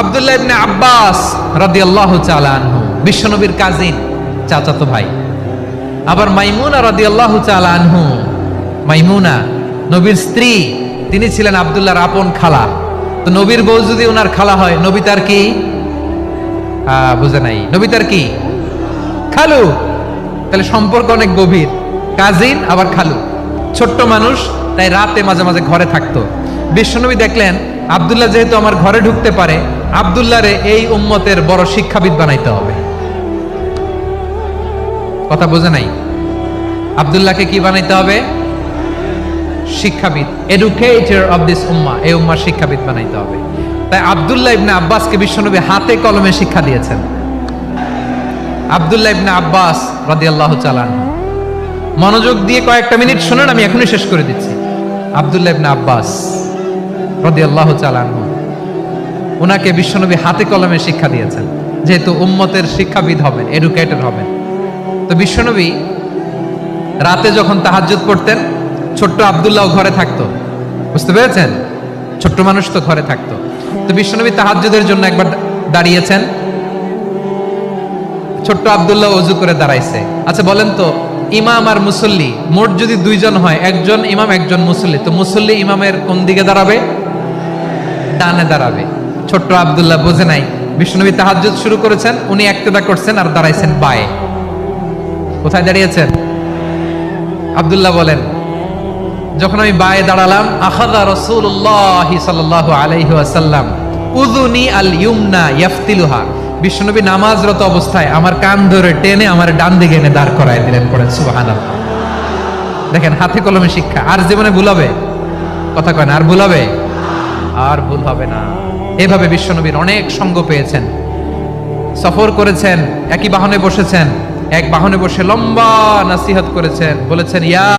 আব্দুল্লাহ ইবনে আব্বাস রাদিয়াল্লাহু তাআলা আনহু, বিশ্বনবীর কাজিন চাচাতো ভাই। আবার মাইমুনা রাদিয়াল্লাহু তাআলা আনহু, মাইমুনা, নবীর স্ত্রী, তিনি ছিলেন আব্দুল্লাহর আপন খালা। তো নবীর বউ যদি ওনার খালা হয়, নবী তার কি? বুঝে নাই। নবী তার কি? খালু। তাহলে সম্পর্ক অনেক গভীর। কাজিন আবার খালু। ছোট্ট মানুষ, তাই রাতে মাঝে মাঝে ঘরে থাকতো। বিশ্বনবী দেখলেন, আব্দুল্লাহ যেহেতু আমার ঘরে ঢুকতে পারে আব্দুল্লাহরে এই উম্মতের বড় শিক্ষাবিদ বানাইতে হবে। কথা বোঝে নাই? আব্দুল্লাহকে কি বানাইতে হবে? শিক্ষাবিদ এডুকেটর অফ দিস উম্মা, এই উম্মার শিক্ষাবিদ বানাইতে হবে। তাই আব্দুল্লাহ ইবনে আব্বাসকে বিশ্বনবী হাতে কলমে শিক্ষা দিয়েছেন। আব্দুল্লাহ ইবনে আব্বাস রাদিয়াল্লাহু আনহু। মনোযোগ দিয়ে কয়েকটা মিনিট শুনুন, আমি এখনই শেষ করে দিচ্ছি। আব্দুল্লাহ ইবনে আব্বাস রাদিয়াল্লাহু আনহু। ওনাকে বিশ্বনবী হাতে কলমে শিক্ষা দিয়েছেন, যেহেতু উম্মতের শিক্ষাবিদ হবেন এডুকেটর হবেন। তো বিশ্বনবী রাতে যখন তাহাজ্জুদ পড়তেন, ছোট্ট আব্দুল্লাহ ঘরে থাকতো। বুঝতে পেরেছেন? ছোট্ট মানুষ তো ঘরে থাকতো। তো বিশ্বনবী তাহাজ্জুদের জন্য একবার দাঁড়িয়েছেন। ছোট্ট আব্দুল্লাহ অজু করে দাঁড়াইছে। আচ্ছা বলেন তো, ইমাম আর মুসল্লি, মোট যদি দুইজন হয়, একজন ইমাম, একজন মুসল্লি, তো মুসল্লি ইমামের কোন দিকে দাঁড়াবে? ডানে দাঁড়াবে। ছোট্ট আবদুল্লাহ বোঝে নাই। বিষ্ণুনবী তাহাজ্জুদ শুরু করেছেন, উনি একতেদা করছেন আর দাঁড়াইছেন বায়ে। কোথায় দাঁড়িয়েছেন? আব্দুল্লাহ বলেন, যখন আমি বায়ে দাঁড়ালাম আখাদা রাসূলুল্লাহ সাল্লাল্লাহু আলাইহি ওয়াসাল্লাম, উযুনি আল ইউমনা ইয়াফতিলুহা। বিশ্বনবী নামাজরত অবস্থায় আমার কান ধরে টেনে আমার ডান দিকে এনে দাঁড় করায় দিলেন পড়েন, সুবহানাল্লাহ। দেখেন, হাতে কলমে শিক্ষা, আর জীবনে ভুলাবে? কথা কয় না, আর ভুলাবে? আর ভুল হবে না। এভাবে বিশ্বনবীর অনেক সঙ্গ পেয়েছেন। সফর করেছেন, একই বাহনে বসেছেন, এক বাহনে বসে লম্বা নাসিহাত করেছেন, বলেছেন, ইয়া